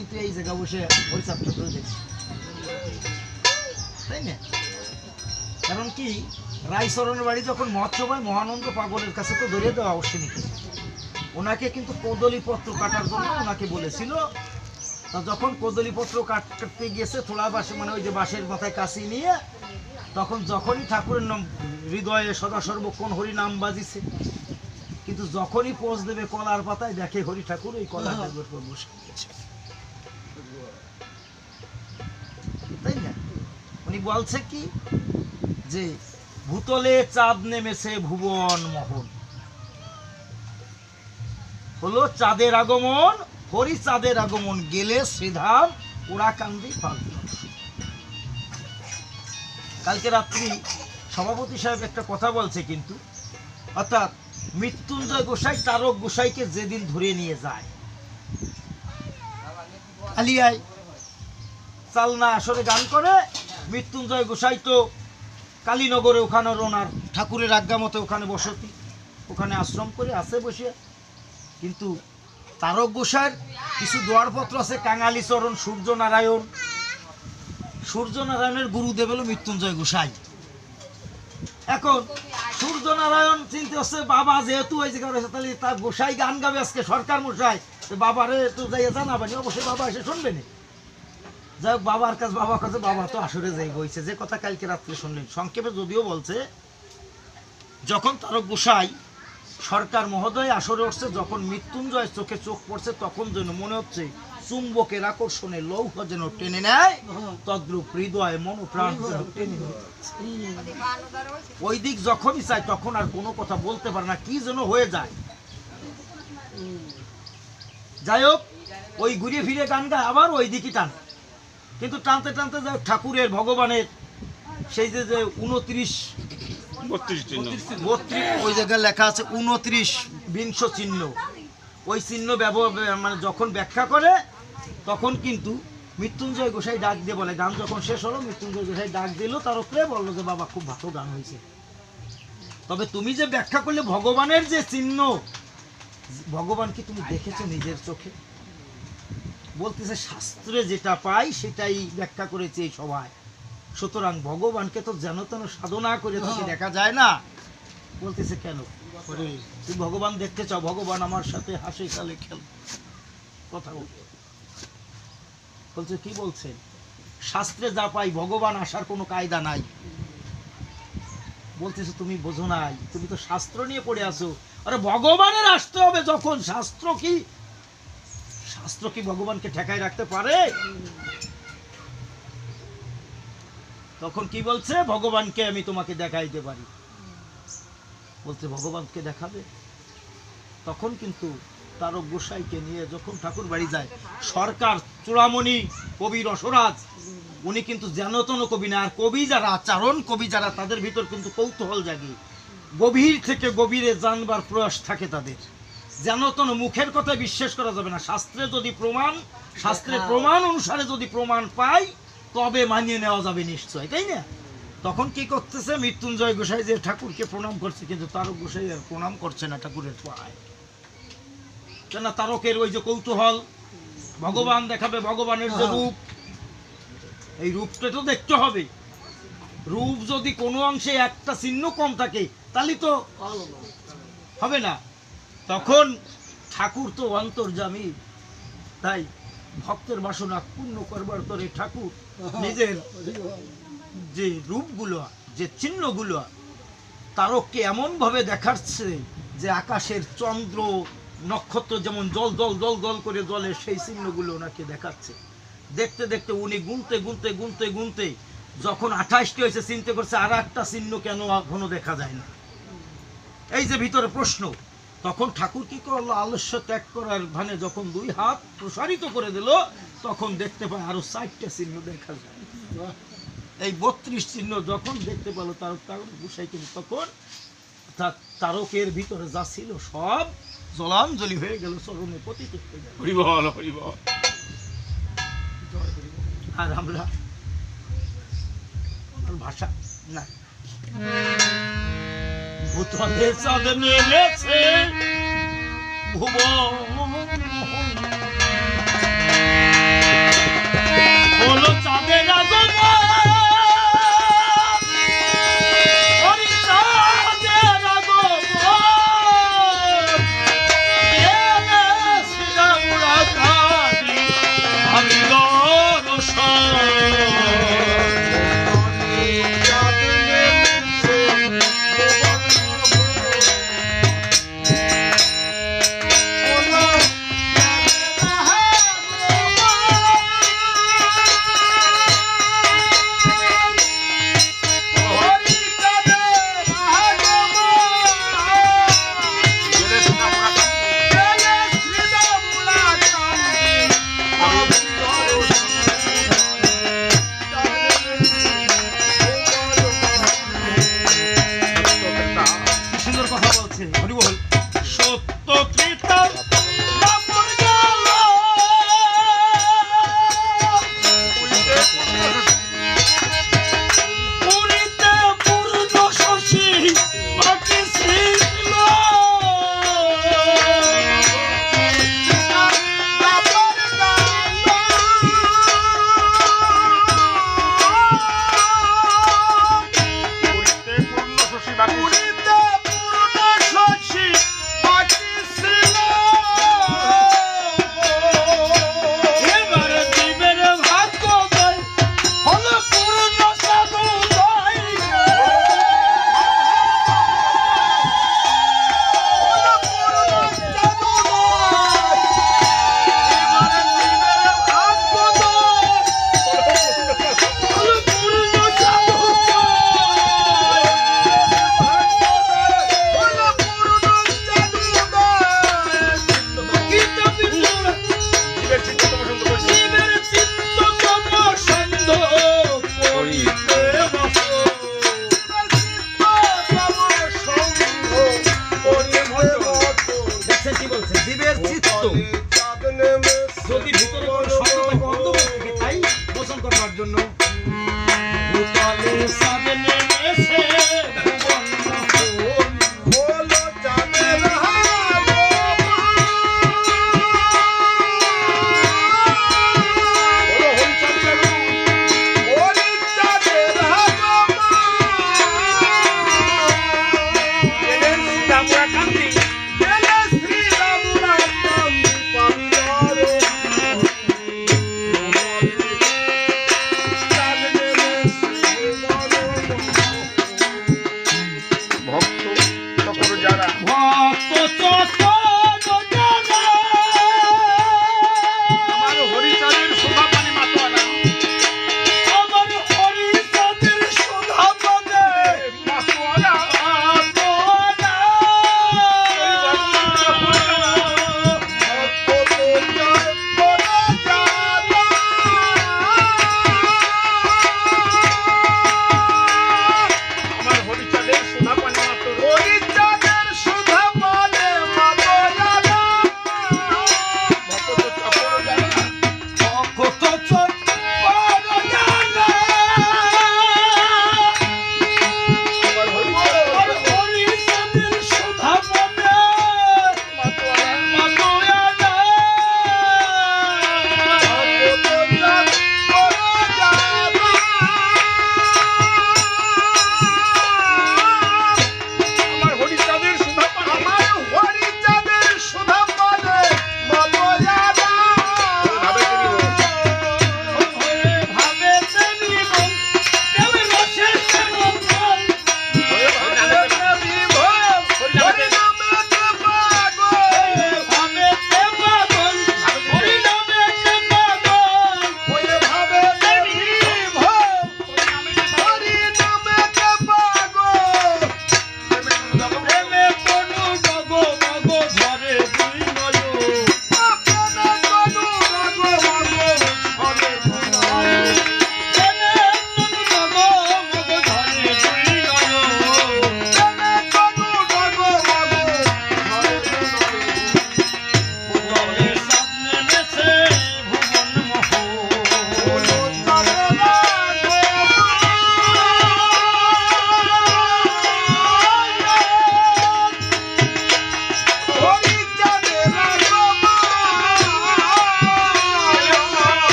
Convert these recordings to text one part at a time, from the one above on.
কিন্তু এই জায়গা বসে পরিচাপ করে দেখছে। তাই না? কারণ কি, রায়চরণের বাড়ি যখন মহোৎসব মহানন্দ পাগলের কাছে তো ধরিয়ে দেওয়া অবশ্যই নাকি? ওনাকে কিন্তু কদলীপত্র কাটার জন্য ওনাকে বলেছিল। তা যখন কদলীপত্র কাট, কাটতে গিয়েছে থোড়া বাসে মানে ওই যে বাঁশের মাথায় কাশি নিয়ে, তখন যখনই ঠাকুরের নাম, হৃদয়ে সদা সর্বক্ষণ হরি নাম বাজিছে। কিন্তু যখনই পোষ দেবে কলার পাতায়, দেখে হরি ঠাকুর ওই কলার বসে গেছে উনি বলছে কি? যে ভূতলে চাঁদ নেমেছে ভুবন মোহন। হলো চাঁদের আগমন, হরি চাঁদের আগমন গেলে শ্রীধাম ওরা কান্দি পাল্টি কালকে রাত্রি সভাপতি সাহেব একটা কথা বলছে কিন্তু, অর্থাৎ মৃত্যুঞ্জয় গোসাই তারক গোসাইকে যেদিন ধরে নিয়ে যায়। আলিয়ায় চালনা আসরে গান করে মৃত্যুঞ্জয় গোসাই তো কালীনগরে ওখানে ওনার ঠাকুরের আজ্ঞা মতো ওখানে বসতি, ওখানে আশ্রম করে আছে বসে। কিন্তু তারক গোসাইয়ের কিছু দোয়ারপত্র আছে, কাঙালি চরণ সূর্য নারায়ণ সূর্য নারায়ণের গুরুদেব হলো মৃত্যুঞ্জয় গোসাই। এখন সূর্য নারায়ণ চিন্তা হচ্ছে, বাবা যেহেতু ওই জায়গায় রয়েছে, তাহলে তার গোসাই গান গাবে আজকে সরকার মশাই। বাবারে তো যাইয়া জানাবেনি, অবশ্যই বাবা এসে শুনবে না যাই হোক, বাবার কাছে বাবা কাছে, বাবা তো আসরে যাই বইছে যে কথা কালকে রাত্রে শুনলেন, সংক্ষেপে যদিও বলছে, যখন তারক গোসাই সরকার মহোদয় আসরে উঠছে, যখন মৃত্যুঞ্জয় চোখে চোখ পড়ছে, তখন যেন মনে হচ্ছে চুম্বকের আকর্ষণে লৌহ যেন টেনে নেয়, তদ্রুপ হৃদয় মন প্রাণ ওই দিক যখনই চাই তখন আর কোনো কথা বলতে পারে না, কি যেন হয়ে যায়। যাই হোক, ওই ঘুরিয়ে ফিরে গান গায়, আবার ওই দিকই টান। কিন্তু টানতে টানতে হোক ঠাকুরের ভগবানের সেই যে যে উনত্রিশ বত্রিশ ওই জায়গায় লেখা আছে উনত্রিশ বিংশ চিহ্ন। ওই চিহ্ন ব্যবহার মানে যখন ব্যাখ্যা করে তখন কিন্তু মৃত্যুঞ্জয় গোসাই ডাক দিয়ে বলে। গান যখন শেষ হলো মৃত্যুঞ্জয় গোসাই ডাক দিল তার উপরে বলল যে বাবা খুব ভালো গান হয়েছে। তবে তুমি যে ব্যাখ্যা করলে ভগবানের যে চিহ্ন ভগবান কি তুমি দেখেছ নিজের চোখে? বলতেছে শাস্ত্রে যেটা পাই সেটাই ব্যাখ্যা করেছে এই সভায়। সুতরাং ভগবানকে তো যেন তেন সাধনা করে তোকে দেখা যায় না। বলতেছে কেন? তুই ভগবান দেখতে চাও ভগবান আমার সাথে হাসি কালে খেল কথা বল বলছে কি বলছেন শাস্ত্রে যা পাই ভগবান আসার কোনো কায়দা নাই। বলতেছে তুমি বোঝো নাই তুমি তো শাস্ত্র নিয়ে পড়ে আছো। আরে ভগবানের আসতে হবে যখন। শাস্ত্র কি শাস্ত্র কি ভগবানকে ঠেকায় রাখতে পারে? তখন কি বলছে? ভগবানকে আমি তোমাকে দেখাইতে পারি। বলছে, ভগবানকে দেখাবে? তখন কিন্তু তারক গোসাইকে নিয়ে যখন ঠাকুর বাড়ি যায়, সরকার চূড়ামণি কবি রসরাজ, উনি কিন্তু জানতন কবি না, আর কবি যারা চারণ কবি যারা, তাদের ভিতর কিন্তু কৌতূহল জাগে। গভীর থেকে গভীরে জানবার প্রয়াস থাকে তাদের। জানতন মুখের কথা বিশ্বাস করা যাবে না। শাস্ত্রে যদি প্রমাণ শাস্ত্রের প্রমাণ অনুসারে যদি প্রমাণ পাই তবে মানিয়ে নেওয়া যাবে নিশ্চয় তাই না? তখন কি করতেছে? মৃত্যুঞ্জয় গোসাই যে ঠাকুরকে প্রণাম করছে কিন্তু তারক গোসাই আর প্রণাম করছে না ঠাকুরের পায়। কেন তারকের ওই যে কৌতূহল ভগবান দেখাবে ভগবানের যে রূপ। এই রূপটা তো দেখতে হবে। রূপ যদি কোনো অংশে একটা চিহ্ন কম থাকে তাহলে তো হবে না। তখন ঠাকুর তো অন্তর্জামী তাই ভক্তের বাসনা পূর্ণ করবার তরে ঠাকুর নিজের যে রূপগুলো, যে চিহ্নগুলো, তারককে এমনভাবে দেখাচ্ছে যে আকাশের চন্দ্র নক্ষত্র যেমন জল জল জল জল করে জলে সেই চিহ্নগুলো ওনাকে দেখাচ্ছে। দেখতে দেখতে উনি গুনতে গুনতে গুনতে গুনতে যখন আঠাশটি হয়েছে, চিনতে করছে আর একটা চিহ্ন কেন এখনও দেখা যায় না? এই যে ভিতরে প্রশ্ন। তখন ঠাকুর কি করল? আলস্য ত্যাগ করার ভানে যখন দুই হাত প্রসারিত করে দিল তখন দেখতে পায় আরও চারটা চিহ্ন দেখা যায়। এই বত্রিশ চিহ্ন যখন দেখতে পেল তার তারক গুসাই কিন্তু তখন অর্থাৎ তারকের ভিতরে যা ছিল সব জলাঞ্জলি হয়ে গেল চরণে পতিত আর আমরা ভাষা না ভূতলে চাঁদ নেমেছে ভুবন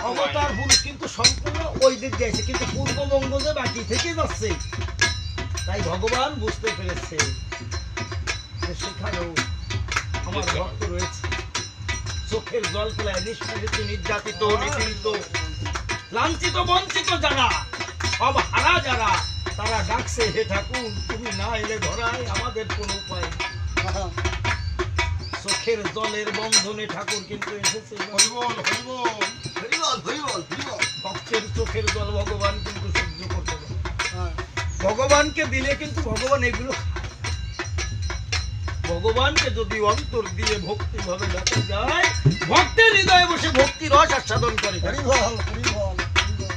অবতার পুরুষ কিন্তু সম্পূর্ণ ওই দিক দিয়েছে কিন্তু পূর্ববঙ্গ যে বাকি থেকে যাচ্ছে। তাই ভগবান বুঝতে পেরেছে যে সেখানেও আমার ভক্ত রয়েছে। চোখের জল ফেলায় নিষ্পেষিত নির্যাতিত নিপীড়িত লাঞ্ছিত বঞ্চিত যারা অবহারা যারা তারা ডাকছে হে ঠাকুর তুমি না এলে ধরায় আমাদের কোনো উপায়। চোখের জলের বন্ধনে ঠাকুর কিন্তু এসেছে। হরিবল হরিবল। ভগবানকে দিলে কিন্তু ভগবান এগুলো ভগবানকে যদি অন্তর দিয়ে ভক্তি ভাবে যাতে যায় ভক্তের হৃদয়ে বসে ভক্তি রস আস্বাদন করে। হরিবল হরিবল হরিবল।